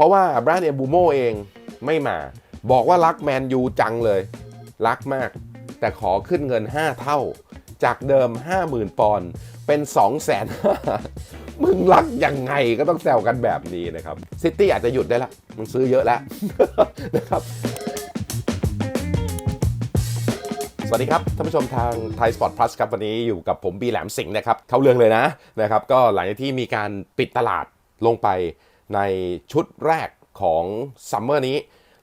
ราะว่าบรานเอบูโมเองไม่มา บอกว่ารักแมนยูจังเลย รักมาก แต่ขอขึ้นเงิน 5 เท่า จากเดิม 50,000 ปอนด์เป็น2 5 0 0 0มึงรักยังไงก็ต้องแซวกันแบบนี้นะครับซิตี้อาจจะหยุดได้ละมึงซื้อเยอะแล้วนะครับสวัสดีครับท่านผู้ชมทางไทยสปอร์ตพลัสครับวันนี้อยู่กับผมบีแหลมสิงห์นะครับ เข้าเรื่องเลยนะนะครับ ก็หลังจากที่มีการปิดตลาดลงไป ในชุดแรกของซัมเมอร์นี้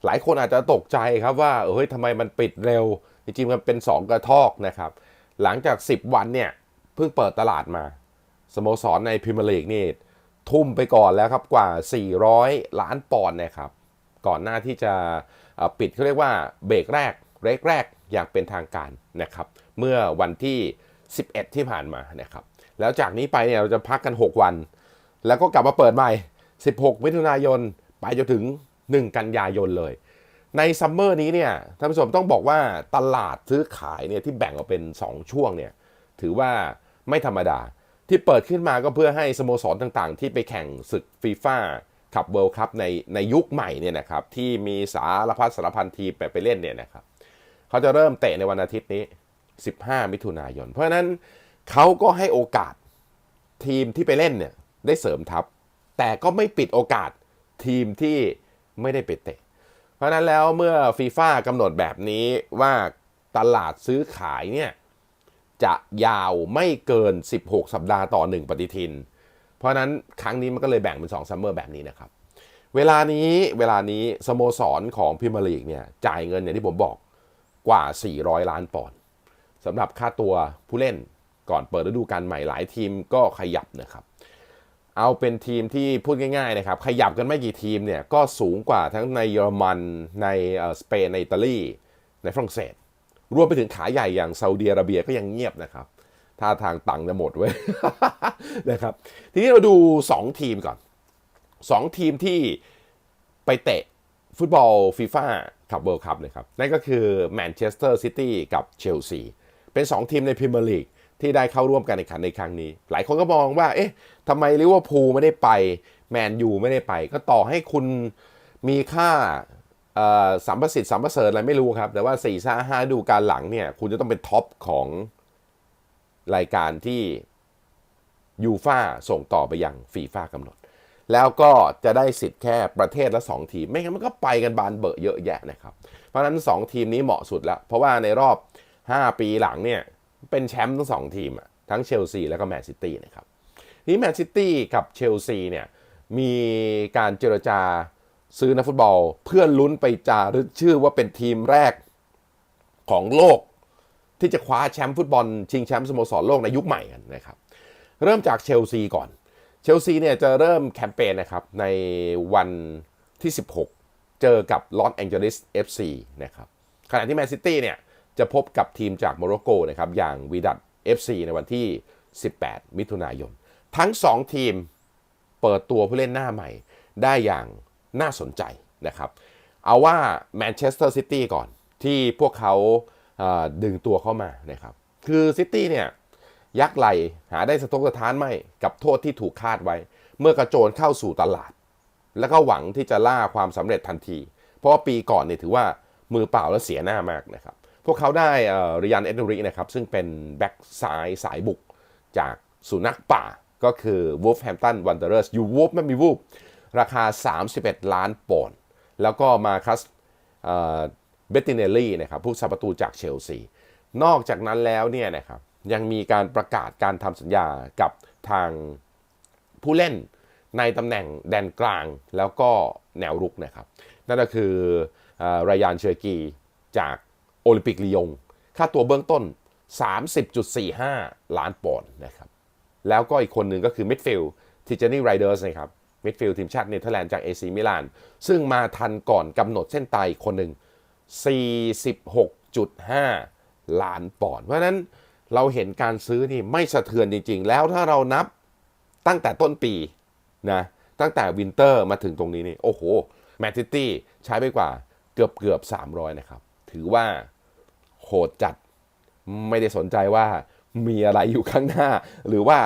หลายคนอาจจะตกใจครับว่าเฮ้ยทำไมมันปิดเร็ว จริงๆมันเป็น 2 กระทอกนะครับ หลังจาก 10 วันเนี่ย เพิ่งเปิดตลาดมา สโมสรในพรีเมียร์ลีกนี่ ทุ่มไปก่อนแล้วครับกว่า 400 ล้านปอนด์นะครับ ก่อนหน้าที่จะปิดเขาเรียกว่าเบรกแรกเรกแรกอย่างเป็นทางการนะครับ เมื่อวันที่ 11 ที่ผ่านมานะครับ แล้วจากนี้ไปเนี่ยเราจะพักกัน 6 วัน แล้วก็กลับมาเปิดใหม่ 16 มิถุนายน ไปจนถึง 1 กันยายนเลย ในซัมเมอร์นี้เนี่ยท่านผู้ชมต้องบอกว่าตลาดซื้อขายเนี่ยที่แบ่งออกเป็น 2 ช่วงเนี่ยถือว่าไม่ธรรมดาที่เปิดขึ้นมาก็เพื่อให้สโมสรต่างๆ ที่ไปแข่งศึกฟีฟ่าขับเวิลด์คัพในในยุคใหม่เนี่ยนะครับที่มีสารพัดสารพันทีไปไปเล่นเนี่ยนะครับเขาจะเริ่มเตะในวันอาทิตย์นี้ 15 มิถุนายน เพราะฉะนั้นเขาก็ให้โอกาสทีมที่ไปเล่นเนี่ยได้เสริมทัพ แต่ก็ไม่ปิดโอกาสทีมที่ไม่ได้ไปเตะ เพราะนั้นแล้วเมื่อฟีฟ่ากำหนดแบบนี้ว่าตลาดซื้อขายเนี่ยจะยาวไม่เกิน 16 สัปดาห์ต่อ 1 ปฏิทิน เพราะนั้นครั้งนี้มันก็เลยแบ่งเป็น2ซัมเมอร์แบบนี้นะครับ เวลานี้เวลานี้สโมสรของพรีเมียร์ลีกเนี่ยจ่ายเงินอย่างที่ผมบอกกว่า 400 ล้านปอนด์สำหรับค่าตัวผู้เล่นก่อนเปิดฤดูกาลใหม่หลายทีมก็ขยับนะครับ เอาเป็นทีมที่พูดง่ายๆนะครับขยับกันไม่กี่ทีมเนี่ยก็สูงกว่าทั้งในเยอรมันในสเปนในอิตาลีในฝรั่งเศส รวมไปถึงขาใหญ่อย่างซาอุดิอาระเบียก็ยังเงียบนะครับท่าทางตังจะหมดเว้ยนะครับทีนี้เราดู 2 ทีมก่อน 2 ทีมที่ไปเตะฟุตบอลฟีฟ่าคัพเวิลด์คัพนะครับนั่นก็คือแมนเชสเตอร์ซิตี้กับเชลซีเป็น 2 ทีมในพรีเมียร์ลีก ที่ได้เข้าร่วมการแข่งขันในครั้งนี้ หลายคนก็มองว่า เอ๊ะทำไมลิเวอร์พูลไม่ได้ไป แมนยูไม่ได้ไป ก็ต่อให้คุณมีค่าสัมประสิทธิ์สัมประเสริฐอะไรไม่รู้ครับ แต่ว่า4ี่ซ่าห้าดูการหลังเนี่ย คุณจะต้องเป็นท็อปของรายการที่ยูฟาส่งต่อไปยังฟีฟ่ากำหนด แล้วก็จะได้สิทธิ์แค่ประเทศละ 2 ทีม ไม่งั้นมันก็ไปกันบานเบอะเยอะแยะนะครับ เพราะฉะนั้น 2 ทีมนี้เหมาะสุดแล้ว เพราะว่าในรอบ 5 ปีหลังเนี่ย เป็นแชมป์ทั้งสองทีมอะทั้งเชลซีแล้วก็แมนซิตี้นะครับทีนี้แมนซิตี้กับเชลซีเนี่ยมีการเจรจาซื้อนักฟุตบอล เพื่อลุ้นไปจารึกชื่อว่าเป็นทีมแรกของโลก ที่จะคว้าแชมป์ฟุตบอล ชิงแชมป์สโมสรโลกในยุคใหม่กันนะครับ เริ่มจากเชลซีก่อน เชลซีเนี่ยจะเริ่มแคมเปญนะครับในวันที่ 16 เจอกับลอสแองเจลิส FC นะครับขณะที่แมนซิตี้เนี่ย จะพบกับทีมจากโมร็อกโกนะครับอย่างวีดัต FC ในวันที่ 18 มิถุนายน ทั้ง 2 ทีมเปิดตัวผู้เล่นหน้าใหม่ได้อย่างน่าสนใจนะครับ เอาว่าแมนเชสเตอร์ซิตี้ก่อนที่พวกเขาเอ่อดึงตัวเข้ามานะครับ คือซิตี้เนี่ยยักไหลหาได้สะทกสะท้านไม่กับโทษที่ถูกคาดไว้ เมื่อกระโจนเข้าสู่ตลาด แล้วก็หวังที่จะล่าความสำเร็จทันที เพราะว่าปีก่อนเนี่ยถือว่ามือเปล่าแล้วเสียหน้ามากนะครับ พวกเขาได้ริยันเอ็ดนูรินะครับซึ่งเป็นแบ็กซ้ายสายบุกจากสุนัขป่าก็คือ Wolverhampton Wanderers อยู่วูฟไม่มีวูฟราคา 31 ล้านปอนด์แล้วก็มาคัสเบตติเนลลี่นะครับผู้สับประตูจากเชลซี นอกจากนั้นแล้วเนี่ยนะครับยังมีการประกาศการทำสัญญากับทางผู้เล่นในตำแหน่งแดนกลางแล้วก็แนวรุกนะครับ นั่นก็คือรายานเชอร์กีจาก โอลิมปิกลียง ค่าตัวเบื้องต้น 30.45 ล้านปอนด์นะครับ แล้วก็อีกคนหนึ่งก็คือมิดฟิลด์ทิจานี่ไรเดอร์สนะครับ มิดฟิลด์ทีมชาติเนเธอร์แลนด์จากเอซีมิลาน ซึ่งมาทันก่อนกำหนดเส้นตายคนหนึ่ง 46.5 ล้านปอนด์ เพราะฉะนั้นเราเห็นการซื้อนี่ไม่สะเทือนจริง ๆ แล้วถ้าเรานับตั้งแต่ต้นปีนะตั้งแต่วินเตอร์มาถึงตรงนี้นี่โอ้โหแมนซิตี้ใช้ไปกว่าเกือบเกือบ300 นะครับ ถือว่า โหดจัด ไม่ได้สนใจว่ามีอะไรอยู่ข้างหน้า หรือว่า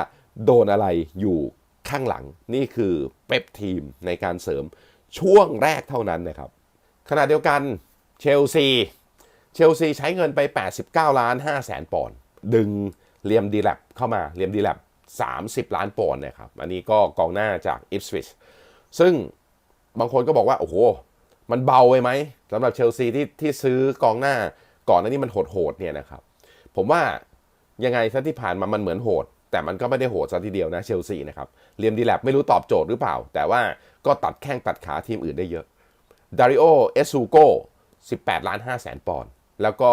โดนอะไรอยู่ข้างหลัง นี่คือเป๊ปทีมในการเสริมช่วงแรกเท่านั้นนะครับ ขณะเดียวกันเชลซี เชลซีใช้เงินไป 89 ล้าน5แสนปอนด์ดึงเลียมดีแลบเข้ามาเลียมดีแลบ30 ล้านปอนด์นะครับ อันนี้ก็กองหน้าจากอิฟสวิชซึ่งบางคนก็บอกว่า โอ้โห มันเบาไปไหมสำหรับเชลซีที่ที่ซื้อกองหน้า ก่อนหน้านี้มันโหดๆเนี่ยนะครับ ผมว่ายังไงซะที่ผ่านมามันเหมือนโหด แต่มันก็ไม่ได้โหดซะทีเดียวนะเชลซีนะครับเลียมดีแลบไม่รู้ตอบโจทย์หรือเปล่า แต่ว่าก็ตัดแข้งตัดขาทีมอื่นได้เยอะดาริโอเอสูโก18ล้าน5แสนปอนด์แล้วก็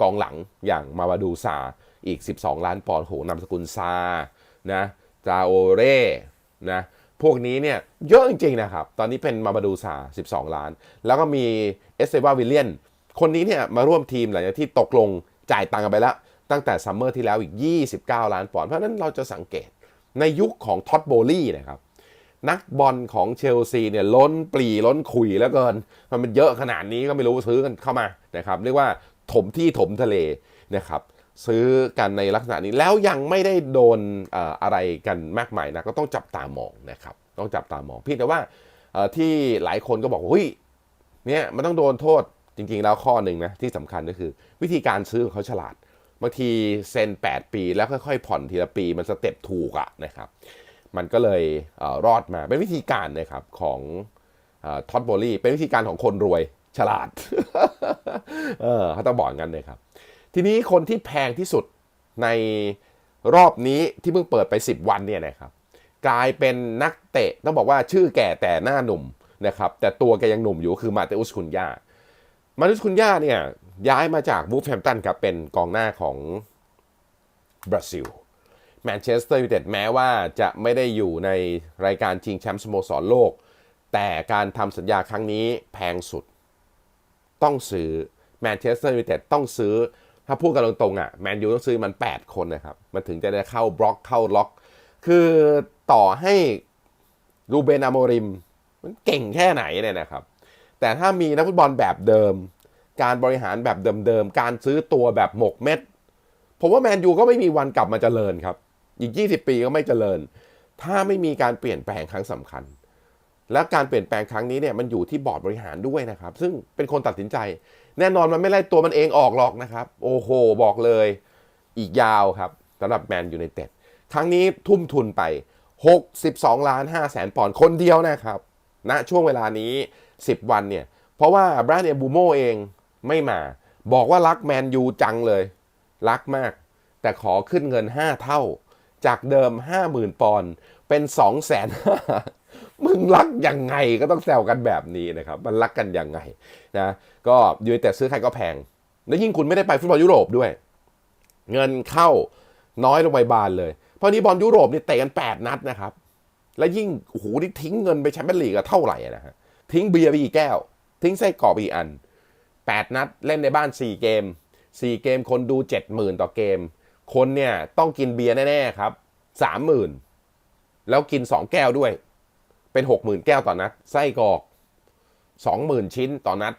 กองหลังอย่างมาวาดูซาอีก 12 ล้านปอนด์โหนามสกุลซานะจาโอเร่นะพวกนี้เนี่ยเยอะจริงๆนะครับ ตอนนี้เป็นมาบาดูซา12 ล้าน แล้วก็มีเอสเซวาวิลเลียน คนนี้เนี่ยมาร่วมทีมหลังจากที่ตกลงจ่ายตังค์กันไปแล้ว ตั้งแต่ซัมเมอร์ที่แล้วอีก 29 ล้านปอนด์เพราะนั้นเราจะสังเกตในยุคของท็อตโบลี่นะครับนักบอลของเชลซีเนี่ยล้นปลีล้นขุยแล้วเกิน มันเป็นเยอะขนาดนี้ก็ไม่รู้ซื้อกันเข้ามานะครับเรียกว่าถมที่ถมทะเลนะครับซื้อกันในลักษณะนี้แล้วยังไม่ได้โดนอะไรกันมากมายนะก็ต้องจับตามองนะครับต้องจับตามองพี่แต่ว่าที่หลายคนก็บอกว่าเฮ้ยเนี่ยมันต้องโดนโทษ จริงๆแล้วข้อหนึ่งนะที่สำคัญก็คือ วิธีการซื้อของเขาฉลาดบางทีเซ็น 8 ปีแล้วค่อยๆ ผ่อนทีละปีมันสเต็ปถูกอะนะครับมันก็เลยเอรอดมาเป็นวิธีการนะครับของท็อตโบลี่เป็นวิธีการของคนรวยฉลาดเออเขาต้องบอกงั้นเลยครับ ทีนี้คนที่แพงที่สุดในรอบนี้ที่เพิ่งเปิดไป 10 วันเนี่ยนะครับกลายเป็นนักเตะต้องบอกว่าชื่อแก่แต่หน้าหนุ่มนะครับแต่ตัวแกยังหนุ่มอยู่คือมาเตอุสคุนยา มาเตอุสคุนย่าเนี่ยย้ายมาจากบูฟแฮมตันครับเป็นกองหน้าของบราซิลแมนเชสเตอร์ยูไนเต็ดแม้ว่าจะไม่ได้อยู่ในรายการชิงแชมป์สโมสรโลก แต่การทำสัญญาครั้งนี้แพงสุด ต้องซื้อแมนเชสเตอร์ยูไนเต็ดต้องซื้อถ้าพูดกันตรงๆอะแมนยูต้องซื้อมัน 8 คนนะครับ มันถึงจะได้เข้าบล็อกเข้าล็อก คือต่อให้รูเบนอโมริม มันเก่งแค่ไหนเนี่ยนะครับ แต่ถ้ามีนักฟุตบอลแบบเดิม การบริหารแบบเดิมๆ การซื้อตัวแบบหมกเม็ด ผมว่าแมนยูก็ไม่มีวันกลับมาเจริญครับ อีก 20 ปีก็ไม่เจริญ ถ้าไม่มีการเปลี่ยนแปลงครั้งสำคัญ และการเปลี่ยนแปลงครั้งนี้เนี่ยมันอยู่ที่บอร์ดบริหารด้วยนะครับ ซึ่งเป็นคนตัดสินใจ แน่นอนมันไม่ไล่ตัวมันเองออกหรอกนะครับ โอ้โห บอกเลย อีกยาวครับสำหรับแมนยูไนเต็ดครั้งนี้ทุ่มทุนไป 62ล้าน5แสนปอนด์คนเดียวนะครับณนะช่วงเวลานี้ 10 วันเนี่ย เพราะว่าบราเนียบูโมเองไม่มา บอกว่ารักแมนยูจังเลย รักมาก แต่ขอขึ้นเงิน 5 เท่า จากเดิม 50,000 ปอนด์เป็น2 5 0 0 0 0มึงรักยังไงก็ต้องแซวกันแบบนี้นะครับ มันรักกันยังไงนะก็ยูไนเต็ดซื้อใครก็แพง แล้วยิ่งคุณไม่ได้ไปฟุตบอลยุโรปด้วย เงินเข้าน้อยลงไปบานเลย เพราะนี้บอลยุโรปนี่เตะกัน 8 นัดนะครับ และยิ่งโอ้โหนี่ทิ้งเงินไปแชมเปี้ยนลีกเท่าไหร่นะฮะ ทิ้งเบียร์ไปอีกแก้ว ทิ้งไส้กรอกอีกอัน 8 นัดเล่นในบ้าน 4 เกม 4 เกมคนดู 70,000 ต่อเกม คนเนี่ยต้องกินเบียร์แน่ๆครับ 30,000 แล้วกิน 2 แก้วด้วย เป็น 60,000 แก้วต่อนัด ไส้กรอก 20,000 ชิ้นต่อนัด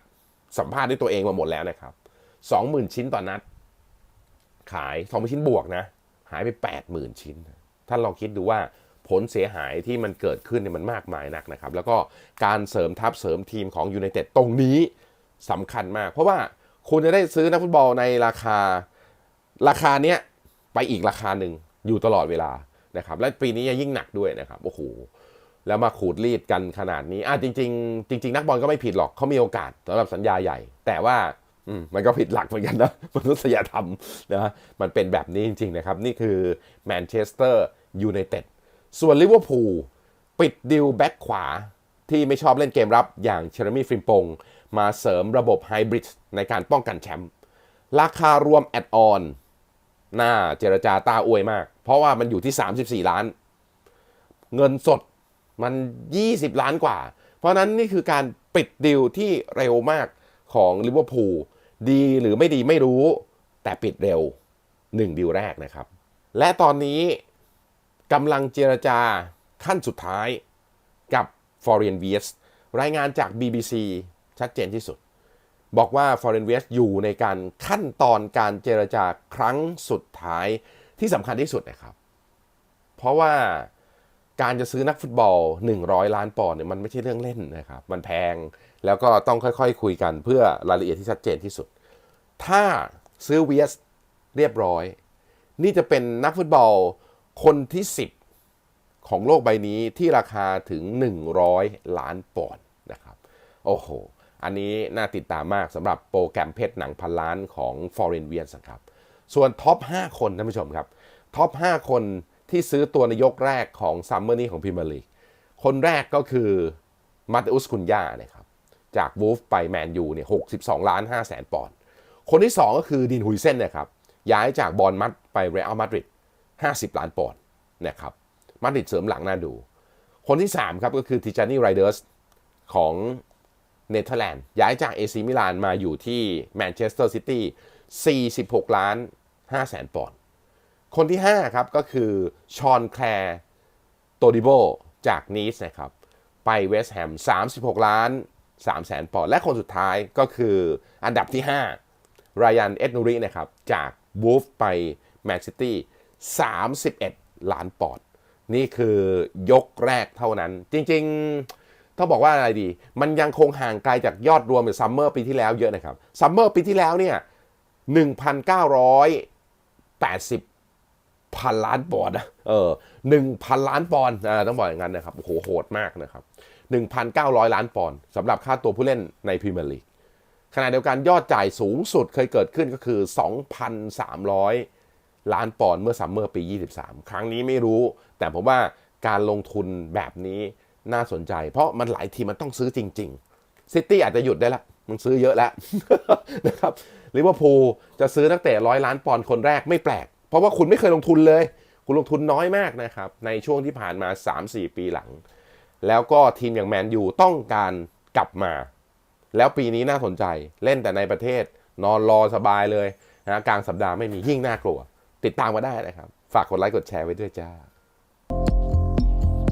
สัมภาษณ์ด้วยตัวเองมาหมดแล้วนะครับ 20,000 ชิ้นต่อนัด ขาย20,000ชิ้นบวกนะ หายไป 80,000 ชิ้น ท่านลองคิดดูว่า ผลเสียหายที่มันเกิดขึ้นเนี่ยมันมากมายนักนะครับ แล้วก็การเสริมทัพเสริมทีมของยูไนเต็ดตรงนี้สำคัญมาก เพราะว่าคุณจะได้ซื้อนักฟุตบอลในราคาราคาเนี้ยไปอีกราคาหนึ่งอยู่ตลอดเวลานะครับ และปีนี้ยิ่งหนักด้วยนะครับโอ้โหแล้วมาขูดรีดกันขนาดนี้อะจริง ๆ จริง ๆ นักบอลก็ไม่ผิดหรอกเขามีโอกาสสำหรับสัญญาใหญ่ แต่ว่าอืมมันก็ผิดหลักเหมือนกันนะมนุษยธรรมนะมันเป็นแบบนี้จริง ๆ นะครับ นี่คือแมนเชสเตอร์ยูไนเต็ด ส่วนลิเวอร์พูลปิดดิวแบ็กขวาที่ไม่ชอบเล่นเกมรับอย่างเชอร์มี่ฟริมปง มาเสริมระบบไฮบริดในการป้องกันแชมป์ราคารวมแอดออนน่าเจรจาตาอวยมาก เพราะว่ามันอยู่ที่ 34 ล้าน เงินสดมัน 20 ล้านกว่า เพราะนั้นนี่คือการปิดดิวที่เร็วมากของลิเวอร์พูลดีหรือไม่ดีไม่รู้ แต่ปิดเร็ว 1 ดิวแรกนะครับ และตอนนี้ กำลังเจรจาขั้นสุดท้ายกับ f o r e i g n v s รายงานจาก BBC ชัดเจนที่สุด บอกว่า f o r e i g n v s อยู่ในการขั้นตอนการเจรจาครั้งสุดท้ายที่สำคัญที่สุดนะครับ เพราะว่าการจะซื้อนักฟุตบอล 100 ล้านปอนด์เนี่ยมันไม่ใช่เรื่องเล่นนะครับ มันแพงแล้วก็ต้องค่อยๆคุยกันเพื่อรายละเอียดที่ชัดเจนที่สุด ถ้าซื้อเวียสเรียบร้อย นี่จะเป็นนักฟุตบอล คนที่ 10 ของโลกใบนี้ที่ราคาถึง 100 ล้านปอนด์นะครับ โอ้โห อันนี้น่าติดตามมากสำหรับโปรแกรมเพชรหนังพันล้านของ Foreign w i e s ครับ ส่วนท็อป 5 คนท่านผู้ชมครับ ท็อป 5 คนที่ซื้อตัวในยกแรกของซัมเมอร์นี้ของพรีเมียร์ลีกคนแรกก็คือมาตอุสคุนย่านะครับ จากวูฟไปแมนยูเนี่ย62ล้าน5แสนปอนด์ คนที่ 2 ก็คือดินฮุยเซนนะครับ ย้ายจากบอลมัดไปเรอัลมาดริด 50 ล้านปอนด์นะครับมาดริดเสริมหลังน่าดู คนที่ 3 ครับก็คือทิจานี่ไรเดอร์สของเนเธอร์แลนด์ย้ายจากเอซิมิลานมาอยู่ที่แมนเชสเตอร์ซิตี้46 ล้าน5แสนปอนด์คนที่ 5 ครับก็คือชอนแคลร์โตดิโบจากนีสนะครับไปเวสต์แฮม36 ล้าน3แสนปอนด์และคนสุดท้ายก็คืออันดับที่ 5รยันเอ็ดนูรินะครับจากบูฟไปแมนซิตี้ 31 ล้านปอนด์นี่คือยกแรกเท่านั้น จริงๆต้องบอกว่าอะไรดี มันยังคงห่างไกลจากยอดรวมในซัมเมอร์ปีที่แล้วเยอะนะครับซัมเมอร์ปีที่แล้วเนี่ย 1,980 พันล้านปอนด์นะเออหนึ่งพันล้านปอนด์ต้องบอกอย่างนั้นนะครับ โอ้โห โหดมากนะครับ 1,900 ล้านปอนด์สำหรับค่าตัวผู้เล่นในพรีเมียร์ลีกขณะเดียวกันยอดจ่ายสูงสุดเคยเกิดขึ้นก็คือ 2,300 ล้านปอนด์เมื่อซัมเมอร์ปี 23 ครั้งนี้ไม่รู้ แต่ผมว่าการลงทุนแบบนี้น่าสนใจ เพราะมันหลายทีมมันต้องซื้อจริงๆซิตี้อาจจะหยุดได้ละมันซื้อเยอะแล้วนะครับลิเวอร์พูลจะซื้อนักเตะร้อยล้านปอนด์คนแรกไม่แปลก เพราะว่าคุณไม่เคยลงทุนเลย คุณลงทุนน้อยมากนะครับ ในช่วงที่ผ่านมา 3-4 ปีหลัง แล้วก็ทีมอย่างแมนยูต้องการกลับมา แล้วปีนี้น่าสนใจเล่นแต่ในประเทศนอนรอสบายเลยนะกลางสัปดาห์ไม่มียิ่งน่ากลัว ติดตามมาได้นะครับ ฝากกดไลค์กดแชร์ไว้ด้วยจ้า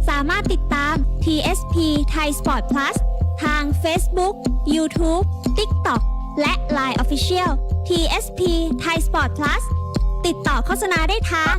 สามารถติดตาม TSP Thai Sport Plus ทาง Facebook, YouTube, TikTok และ Line Official TSP Thai Sport Plus ติดต่อโฆษณาได้ทาง